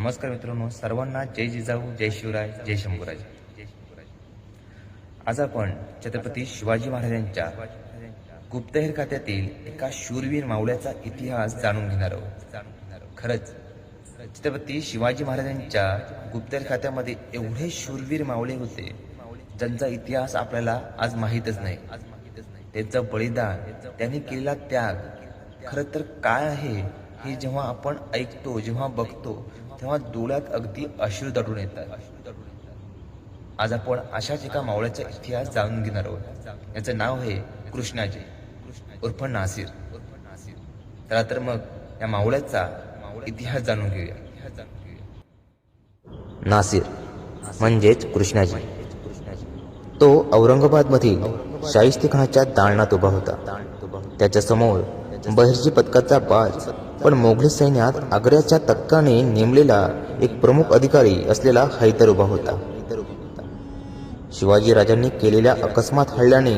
नमस्कार मित्रांनो सर्वांना जय जिजाऊ जय शिवराय जय शंभूराज. आज आपण छत्रपती शिवाजी महाराजांच्या गुप्तहेर खात्यातील एका शूरवीर मावळ्याचा इतिहास जाणून घेणार आहोत. खरंच छत्रपती शिवाजी महाराजांच्या गुप्तहेर खात्यामध्ये एवढे शूरवीर मावळे होते ज्यांचा इतिहास आपल्याला आज माहीतच नाही. त्यांचं बलिदान त्यांनी केलेला त्याग खरं तर काय आहे हे जेव्हा आपण ऐकतो जेव्हा बघतो तेव्हा डोळ्यात अगदी अश्रू दडून येतात. आज आपण अशाच एका मावळ्याचा इतिहास जाणून घेणार आहोत. याचं नाव आहे कृष्णाजी उर्फ नासिर. चला तर मग या मावळ्याचा इतिहास जाणून घेऊया. नासिर म्हणजेच कृष्णाजी. तो औरंगाबादमधील शाहिस्ती खानाच्या दालनात उभा होता. त्याच्यासमोर बहिर्जी पथकाचा बाज पण मोघली सैन्यात आग्र्याच्या तक्काने नेमलेला एक प्रमुख अधिकारी असलेला हैदर उभा होता. शिवाजी राजांनी केलेल्या अकस्मात हल्ल्याने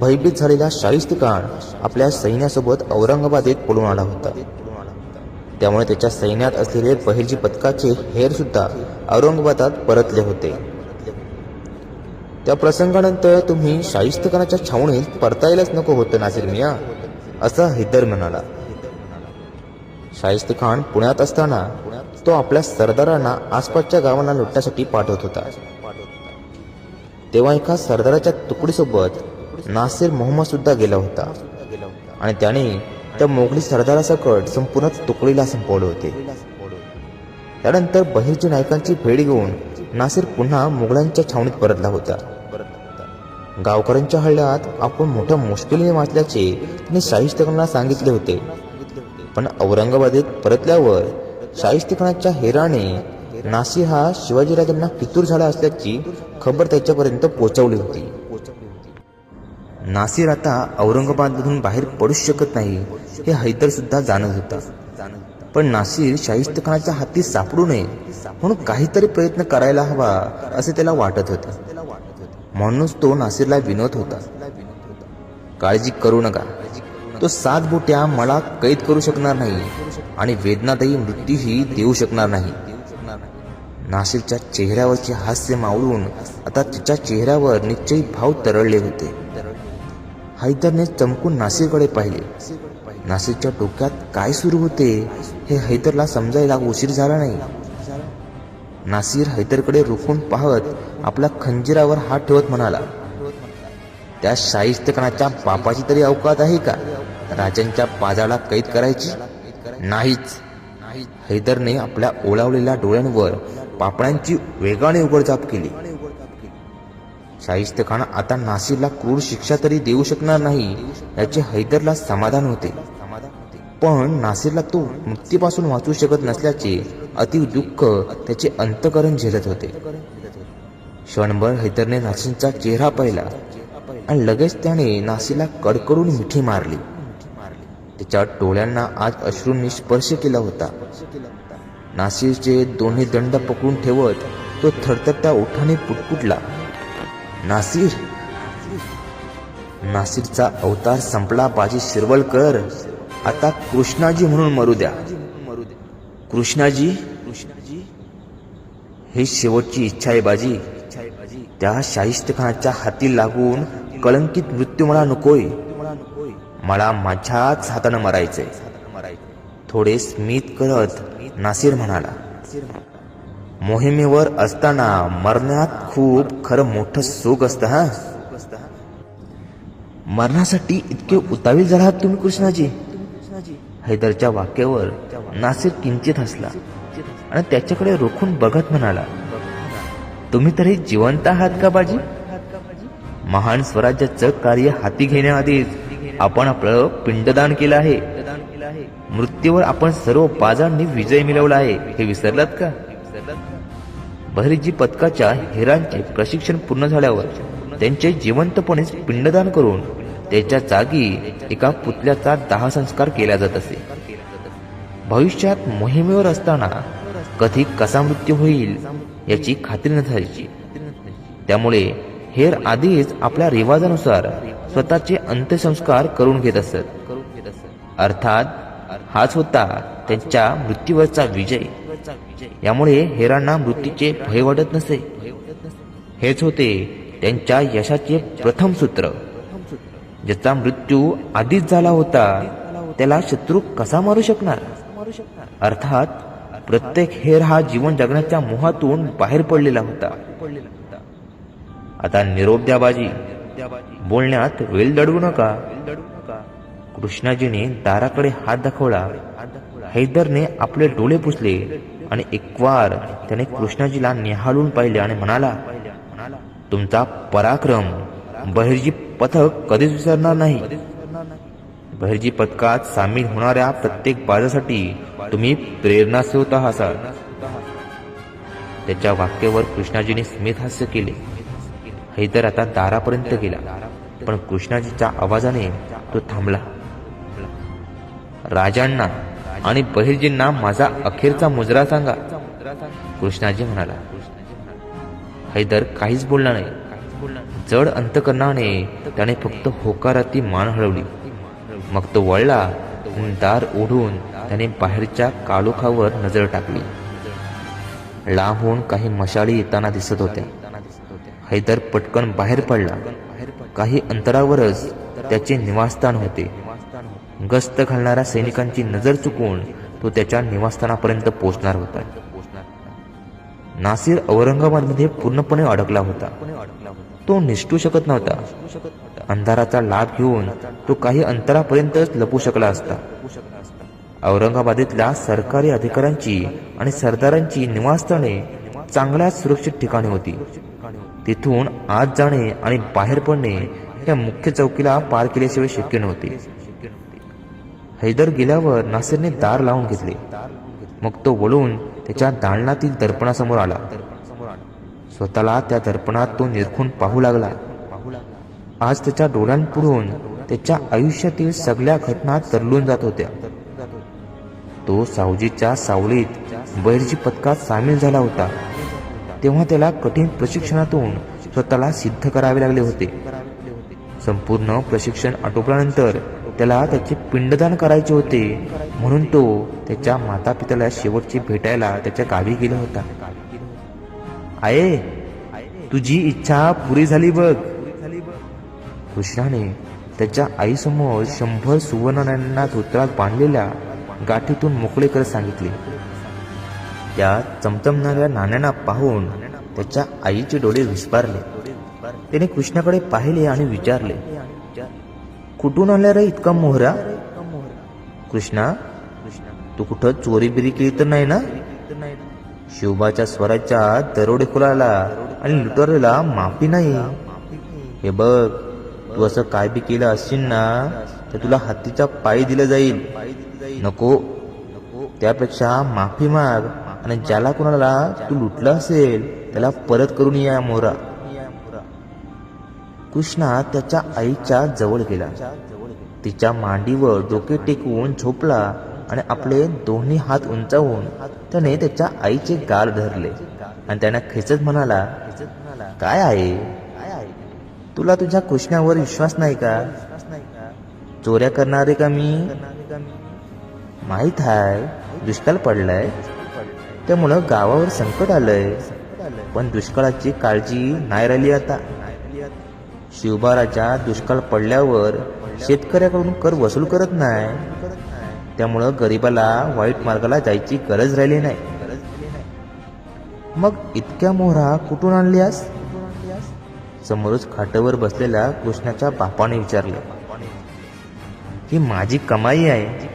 भयभीत झालेला शाहिस्ते खान आपल्या सैन्यासोबत औरंगाबादेत पळून आला होता. त्यामुळे त्याच्या सैन्यात असलेले बहिर्जी पथकाचे हेर सुद्धा औरंगाबादात परतले होते. त्या प्रसंगानंतर तुम्ही शाहिस्तखानाच्या छावणीत परतायलाच नको होतं नासिर मिया असा हैदर म्हणाला. शाहिस्त खान पुण्यात असताना तो आपल्या सरदारांना आसपासच्या गावांना लुटण्यासाठी पाठवत होता. तेव्हा एका सरदाराच्या तुकडीसोबत नासिर मोहम्मद सुद्धा गेला होता. आणि त्याने त्या मोगली सरदारासकट संपूर्ण तुकडीला संपवले होते. त्यानंतर बहिरजी नायकांची भेट घेऊन नासिर पुन्हा मुघलांच्या छावणीत परतला होता. गावकऱ्यांच्या हल्ल्यात आपण मोठ्या मुश्किलीने वाचल्याचे त्यांनी शाहिस्तखानाला सांगितले होते. पण औरंगाबादेत परतल्यावर शाहिस्तेखानाच्या हेराने नासिर हा शिवाजीराजांना फितूर झाला असल्याची खबर त्याच्यापर्यंत पोहोचवली होती. नासिर आता औरंगाबादमधून बाहेर पडूच शकत नाही हे हैदर सुद्धा जाणत होता. पण नासिर शाहिस्तखानाच्या हाती सापडू नये म्हणून काहीतरी प्रयत्न करायला हवा असे त्याला वाटत होते. म्हणूनच तो नासिरला विनोद होता. काळजी करू नका. तो सात बोट्या मला कैद करू शकणार नाही आणि वेदनादायी मृत्यूही देऊ शकणार नाही. नासिरच्या चेहऱ्यावरचे हास्य मावळून आता तिच्या चेहऱ्यावर निश्चयी भाव तरळले होते. हैदरने चमकून नासिरकडे पाहिले. नासिरच्या डोक्यात काय सुरू होते हे हैदरला समजायला उशीर झाला नाही. नासिर हैदरकडे रोखून पाहत आपल्या खंजिरावर हात ठेवत म्हणाला त्या शाहिस्तकणाच्या बापाची तरी अवकात आहे का? राजांच्या पाजाला कैद करायची? नाहीच. हैदरने आपल्या ओलावलेल्या डोळ्यांवर पापण्यांची वेगाने उघडझाप केली. शाहिस्तखान आता नासिरला क्रूर शिक्षा तरी देऊ शकणार नाही याचे हैदरला समाधान होते. पण नासिरला तो मृत्यूपासून वाचू शकत नसल्याचे अति दुःख त्याचे अंतकरण झेलत होते. क्षणभर हैदरने नासिरचा चेहरा पाहिला आणि लगेच त्याने नासिरला कडकडून मिठी मारली. त्याच्या डोळ्यांना आज अश्रूंनी स्पर्श केला होता. नासिरचे दोन्ही दंड पकडून ठेवत तो थरथरत्या ओठाने पुटपुटला. नासिर! नासिरचा अवतार संपला बाजी शिरवलकर. आता कृष्णाजी म्हणून मरू द्या. कृष्णाजी? कृष्णाजी ही शेवटची इच्छा आहे बाजी. त्या शाहिस्तखानाच्या हाती लागून कलंकित मृत्यू मला नकोय. मला माझ्याच हातानं मरायचंय. थोडे स्मित करत नासिर म्हणाला मोहिमेवर असताना मरण्यात खूप खरं मोठं सुख असतं हा? मरणासाठी इतके उतावील झाला आहात तुम्ही कृष्णाजी. हैदरच्या वाक्यावर नासिर किंचित हसला आणि त्याच्याकडे रोखून बघत म्हणाला तुम्ही तरी जिवंत आहात का बाजी? महान स्वराज्याचं कार्य हाती घेण्याआधीच आपण आपलं पिंडदान केलं आहे. मृत्यूवर आपण सर्व बाजांनी विजय मिळवला आहे. हे विसरलात का? बहरीजी पथकाच्या हिरांचे प्रशिक्षण पूर्ण झाल्यावर त्यांचे जिवंतपणेच पिंडदान करून त्याच्या जागी एका पुतल्याचा दहा संस्कार केला जात असे. भविष्यात मोहिमेवर असताना कधी कसा मृत्यू होईल याची खात्री नसायची. त्यामुळे हेर आधीच आपल्या रिवाजानुसार स्वतःचे अंत्यसंस्कार करून घेत असत. अर्थात हाच होता त्यांच्या मृत्यूवरचा विजय. यामुळे हेरांना मृत्यूचे भय वाटत नसे. हेच होते त्यांच्या यशाचे प्रथम सूत्र. ज्याचा मृत्यू आधीच झाला होता त्याला शत्रू कसा मारू शकणार? अर्थात प्रत्येक हेर हा जीवन जगण्याच्या मोहातून बाहेर पडलेला होता. आता निरोप द्या बाजी बोलण्यात वेल दडवू नका. कृष्णाजीने दाराकडे हात दाखवला. हैदरने आपले डोळे पुसले आणि एकवार त्याने कृष्णाजीला निहाळून पाहिले आणि म्हणाला तुमचा पराक्रम बहिर्जी पथक कधीच विसरणार नाही. बहिर्जी पथकात सामील होणाऱ्या प्रत्येक बाजासाठी तुम्ही प्रेरणा स्रोत असाल त्याच्या वाक्यावर कृष्णाजीने स्मित हास्य केले. हैदर आता दारापर्यंत गेला. पण कृष्णाजीच्या आवाजाने तो थांबला. राजांना आणि बहिर्जींना माझा अखेरचा मुजरा सांगा. कृष्णाजी म्हणाला हैदर काहीच बोलला नाही. जड अंतकरणाने त्याने फक्त होकाराती मान हळवली मग तो वळला दार ओढून त्याने बाहेरच्या कालोखावर नजर टाकली. लांबून काही मशाली येताना दिसत होत्या. हैदर पटकन बाहेर पडला. काही अंतरावरच त्याचे निवासस्थान होते. गस्त घालणाऱ्या सैनिकांची नजर चुकवून तो त्याच्या निवासस्थानापर्यंत पोहोचणार होता. नासिर औरंगाबादमध्ये पूर्णपणे अडकला होता. तो निष्ठू शकत नव्हता. अंधाराचा लाभ घेऊन तो काही अंतरापर्यंतच लपू शकला असता. औरंगाबादेतल्या सरकारी अधिकाऱ्यांची आणि सरदारांची निवासस्थाने चांगल्या सुरक्षित ठिकाणी होती. तिथून आत जाणे आणि बाहेर पडणे या मुख्य चौकीला पार केल्याशिवाय शक्य नव्हते. हैदर गेल्यावर नासिरने दार लावून घेतले. मग तो वळून त्याच्या दालनातील दर्पणासमोर आला. स्वतःला त्या दर्पणात तो निरखून पाहू लागला. आज त्याच्या डोळ्यांपुढून त्याच्या आयुष्यातील सगळ्या घटना तरलून जात होत्या. तो सावजीच्या सावलीत बैरजी पथकात सामील झाला होता. तेव्हा त्याला कठीण प्रशिक्षणातून स्वतःला सिद्ध करावे लागले होते. संपूर्ण प्रशिक्षण आटोपल्यानंतर त्याला त्याचे पिंडदान करायचे होते. म्हणून तो त्याच्या माता पित्याला शेवटची भेटायला त्याच्या गावी गेला होता. आये तुझी इच्छा पुरी झाली बघ. कृष्णाने त्याच्या आईसमोर शंभर सुवर्णांना धोत्रात बांधलेल्या गाठीतून मोकळे करत सांगितले. त्या चमचमणाऱ्या नाण्यांना पाहून त्याच्या आईचे डोळे विस्पारले त्याने कृष्णाकडे पाहिले आणि विचारले कुठून आल्या रे इतका मोहरा? कृष्णा तू कुठं चोरी बिरी केली तर नाही ना? शिवबाच्या स्वराच्या दरोडेखोराला आणि लुटारेला माफी नाही. हे बघ तू असं काय बी केलं असशील ना तर तुला हत्तीच्या पायी दिलं जाईल. नको त्यापेक्षा माफी माग. आणि ज्याला कोणाला तू लुटला असेल त्याला परत करून या मोहरा. कृष्णा त्याच्या आईच्या जवळ गेला. तिच्या मांडीवर डोके टेकवून झोपला आणि आपले दोन्ही हात उंचावून त्याने त्याच्या आईचे गाल धरले. आणि त्याने खेचत म्हणाला काय आहे? तुला तुझ्या कृष्णावर विश्वास नाही का? चोऱ्या करणारे का मी? माहीत आहे दुष्काळ पडलाय. त्यामुळं गावावर संकट आलंय. पण दुष्काळाची काळजी नाही राहिली आता. शिवबाराच्या दुष्काळ पडल्यावर शेतकऱ्याकडून कर वसूल करत नाही. त्यामुळं गरिबाला वाईट मार्गाला जायची गरज राहिली नाही. मग इतक्या मोहरा कुठून आणल्यास? समोरच खाटावर बसलेल्या कृष्णाच्या बापाने विचारले. ही माझी कमाई आहे.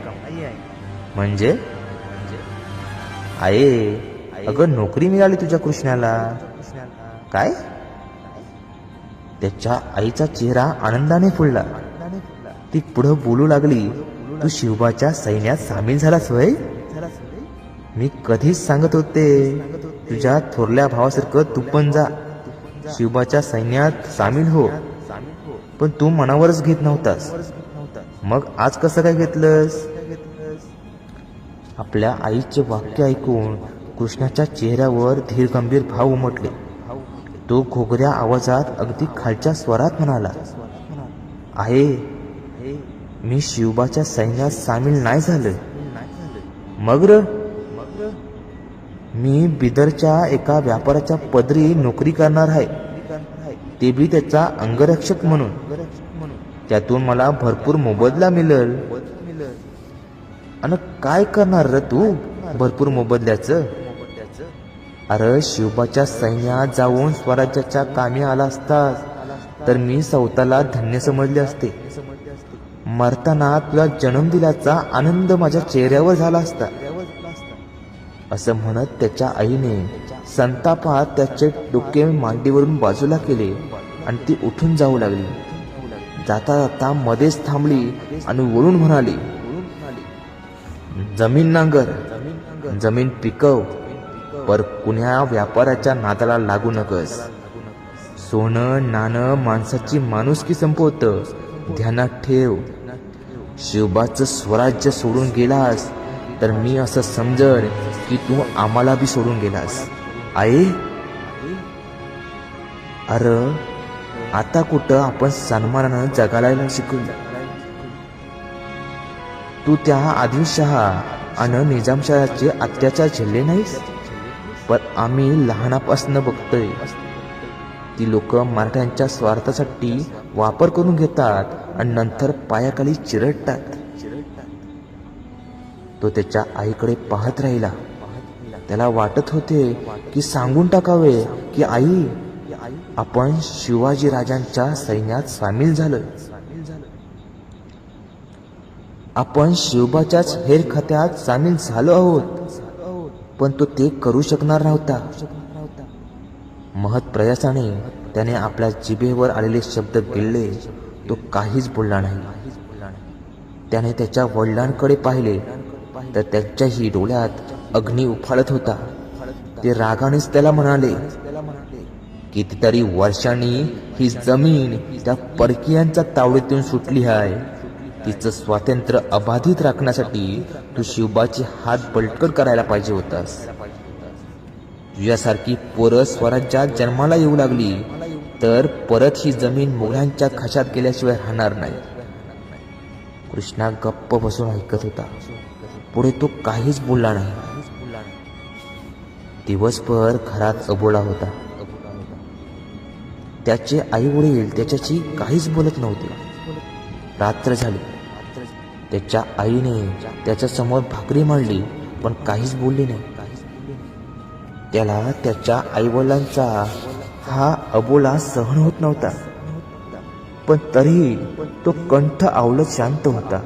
म्हणजे? आहे. अगं नोकरी मिळाली तुझ्या कृष्णाला. काय? त्याच्या आईचा चेहरा आनंदाने फुलला. ती पुढं बोलू लागली तू शिवबाच्या सैन्यात सामील झालास वय मी कधीच सांगत होते तुझ्या थोरल्या भावासारखं तू पण जा. शिवबाच्या सैन्यात सामील हो. पण तू मनावरच घेत नव्हतास. मग आज कसं काय घेतलंस? आपल्या आईचे वाक्य ऐकून कृष्णाच्या चेहऱ्यावर धीरगंभीर भाव उमटले. तो घोगऱ्या आवाजात अगदी खालच्या स्वरात म्हणाला आहे मी शिवबाच्या सैन्यात सामील नाही झालं मग मी बिदरच्या एका व्यापाराच्या पदरी नोकरी करणार आहे. ते बी त्याचा अंगरक्षक म्हणून. त्यातून मला भरपूर मोबदला मिळेल. अन काय करणार र तू? भरपूर मोबदल्याचं. अरे शिवबाच्या सैन्यात जाऊन स्वराज्याच्या कामी आला असतास. तर मी स्वतःला धन्य समजले असते. मरताना तुला जन्म दिल्याचा आनंद माझ्या चेहऱ्यावर झाला असता. असं म्हणत त्याच्या आईने संतापात त्याचे डोके मांडीवरून बाजूला केले आणि ती उठून जाऊ लागली. जाता जाता मध्येच थांबली आणि वळून म्हणाली जमीन नांगर जमीन पिकव पर कुण्या व्यापाराच्या नादाला लागू नकस. सोनं नाणं माणसाची माणुसकी संपवतं ध्यानात ठेव. शिवबाचं स्वराज्य सोडून गेलास तर मी असं समजन की तू आम्हाला बी सोडून गेलास. आई? अरे आता कुठं आपण सन्मानानं जगायला शिकलो तू त्या आदिलशहा आणि निजामशहाचे अत्याचार झेलले नाहीस? पण आम्ही लहानापासून बघतोय ती लोक मराठ्यांच्या स्वार्थासाठी वापर करून घेतात आणि नंतर पायाखाली चिरडतात. तो त्याच्या आईकडे पाहत राहिला. त्याला वाटत होते की सांगून टाकावे की आई आपण शिवाजी राजांच्या सैन्यात सामील झालोय. आपण शिवबाच्याच हेर खात्यात सामील झालो आहोत. पण तो ते करू शकणार नव्हता. महत् प्रयासाने त्याने आपल्या जिभेवर आलेले शब्द गिळले. तो काहीच बोलला नाही. त्याने त्याच्या वडिलांकडे पाहिले तर त्याच्याही डोळ्यात अग्नी उफाळत होता. ते रागानेच त्याला म्हणाले कितीतरी वर्षांनी ही जमीन त्या परकीयांच्या तावडीतून सुटली आहे. तिचं स्वातंत्र्य अबाधित राखण्यासाठी तू शिवबाची हात बलटकर करायला पाहिजे होतास. तुझ्यासारखी पोरं स्वराज्यात जन्माला येऊ लागली तर परत ही जमीन मुघलांच्या खशात गेल्याशिवाय राहणार नाही. कृष्णा गप्प बसून ऐकत होता. पुढे तो काहीच बोलला नाही. दिवसभर घरात अबोला होता. त्याचे आई वडील त्याच्याशी काहीच बोलत नव्हते. रात्र झाली. त्याच्या आईने त्याच्यासमोर भाकरी मांडली पण काहीच बोलली नाही. त्याला त्याच्या आईवडिलांचा हा अबोला सहन होत नव्हता. पण तरीही तो कंठ आवलत शांत होता.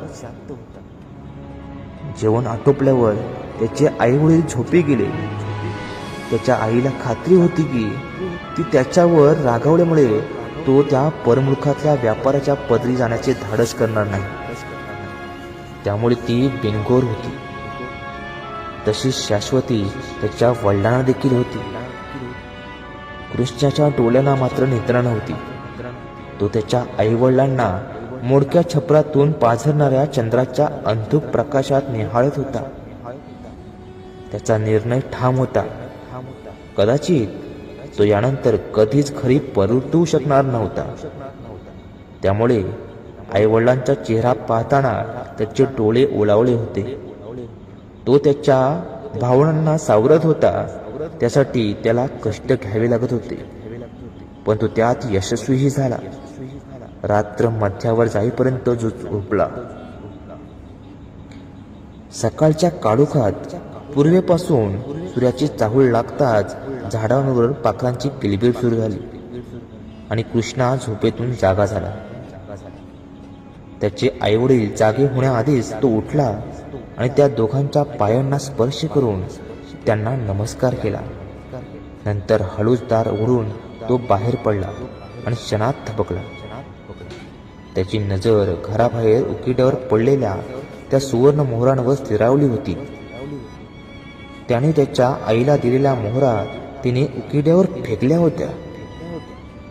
जेवण आटोपल्यावर त्याचे आई वडील झोपी गेले. त्याच्या आईला खात्री होती की ती त्याच्यावर रागावल्यामुळे तो त्या परमुखातल्या व्यापाराच्या पदरी जाण्याचे धाडस करणार नाही. त्यामुळे ती बिनगोर होती. तशीच शाश्वती त्याच्या वडिलांना देखील होती. कृष्णाच्या डोळ्यांना मात्र निद्रा नव्हती. तो त्याच्या आईवडिलांना मोडक्या छपरातून पाझरणाऱ्या चंद्राच्या अंधुक प्रकाशात निहाळत होता. त्याचा निर्णय ठाम होता. कदाचित तो यानंतर कधीच खरी परतू शकणार नव्हता. त्यामुळे आईवडिलांचा चेहरा पाहताना त्याचे डोळे ओलावले होते. तो त्याच्या भावनांना सावरत होता. त्यासाठी त्याला कष्ट घ्यावे लागत होते. पण तो त्यात यशस्वीही झाला. रात्र मध्यावर जाईपर्यंत जो झोपला. सकाळच्या काळोखात पूर्वेपासून सूर्याची चाहूल लागताच झाडांवर पाखरांची किलबिल सुरू झाली आणि कृष्णा झोपेतून जागा झाला. त्याचे आईवडील जागे होण्याआधीच तो उठला आणि त्या दोघांच्या पायांना स्पर्श करून त्यांना नमस्कार केला. नंतर हळूच दार उघडून तो बाहेर पडला आणि क्षणात थबकला. त्याची नजर घराबाहेर उकिड्यावर पडलेल्या त्या सुवर्ण मोहरांवर स्थिरावली होती. त्याने त्याच्या आईला दिलेल्या मोहरात तिने उकिड्यावर फेकल्या होत्या.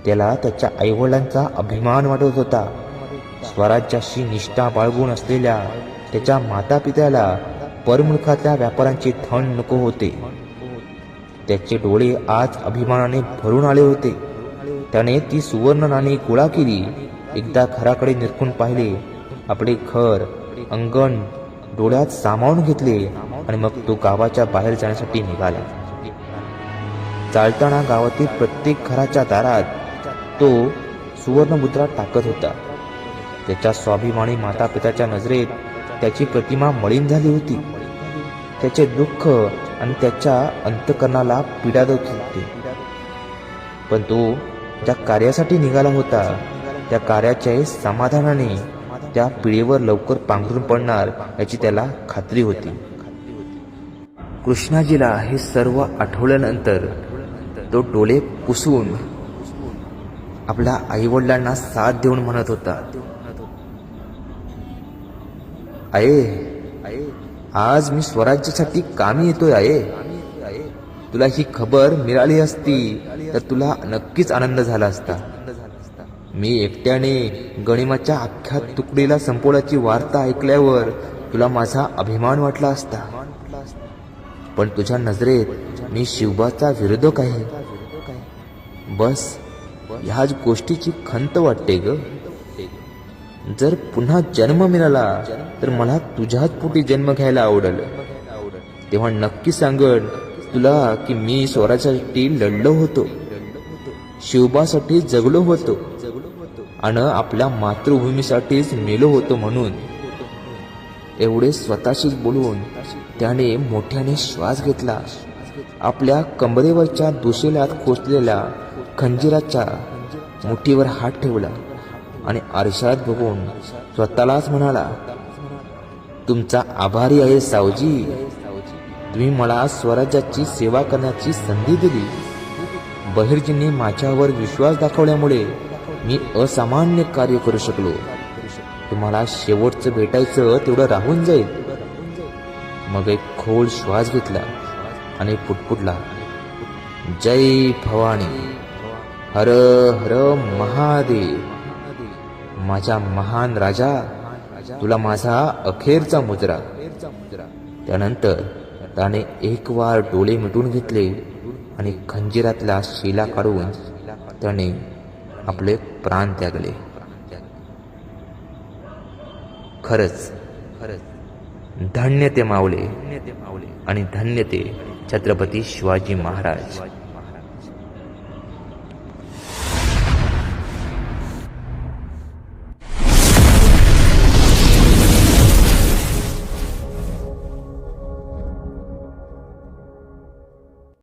त्याला त्याच्या आईवडिलांचा अभिमान वाटत होता. स्वराज्याशी निष्ठा बाळगून असलेल्या त्याच्या मातापित्याला परमुखातल्या व्यापाऱ्यांचे थंड नको होते. त्याचे डोळे आज अभिमानाने भरून आले होते. त्याने ती सुवर्ण नाणी गोळा केली. एकदा घराकडे निरखून पाहिले. आपले घर अंगण डोळ्यात सामावून घेतले आणि मग तो गावाच्या बाहेर जाण्यासाठी निघाला. चालताना गावातील प्रत्येक घराच्या दारात तो सुवर्णमुद्रा टाकत होता. त्याच्या स्वाभिमानी माता पिताच्या नजरेत त्याची प्रतिमा मळीन झाली होती. त्याचे दुःख आणि त्याच्या अंतकरणाला पीडा देत होते. पण तो ज्या कार्यासाठी निघाला होता त्या कार्याच्याही समाधानाने त्या पिढीवर लवकर पांघरून पडणार याची त्याला खात्री होती. कृष्णाजीला हे सर्व आठवल्यानंतर तो डोळे पुसून आपल्या आईवडिलांना साथ देऊन म्हणत होता. आहे आज मी स्वराज्यासाठी कामी येतोय आहे तुला ही खबर मिळाली असती तर तुला नक्कीच आनंद झाला असता. मी एकट्याने गणिमाच्या अख्ख्या तुकडीला संपवल्याची वार्ता ऐकल्यावर तुला माझा अभिमान वाटला असता. पण तुझ्या नजरेत मी शिवबाचा विरोधक आहे बस ह्याच गोष्टीची खंत वाटते ग. जर पुन्हा जन्म मिळाला तर मला तुझ्याच पोटी जन्म घ्यायला आवडल. तेव्हा नक्की सांगण तुला की मी स्वराज्यासाठी लढलो होतो. शिवबासाठी जगलो होतो. आणि आपल्या मातृभूमीसाठीच मेलो होतो म्हणून. एवढे स्वतःशीच बोलून त्याने मोठ्याने श्वास घेतला. आपल्या कंबरेवरच्या दुशेल्यात खोचलेल्या खंजिराच्या मुठीवर हात ठेवला आणि आरशात बघून स्वतःलाच म्हणाला तुमचा आभारी आहे सावजी. तुम्ही मला स्वराज्याची सेवा करण्याची संधी दिली. बहिर्जींनी माझ्यावर विश्वास दाखवल्यामुळे मी असामान्य कार्य करू शकलो. तुम्हाला शेवटचं भेटायचं तेवढं राहून जाईल. मग एक खोल श्वास घेतला आणि पुटपुटला जय भवानी. हर हर महादेव. माझा महान राजा तुला माझा अखेरचा मुजरा. त्यानंतर त्याने एक वार डोळे मिटून घेतले आणि खंजिरातला शिला काढून त्याने आपले प्राण त्यागले. खरंच खरंच धन्य ते मावले आणि धन्य ते छत्रपती शिवाजी महाराज.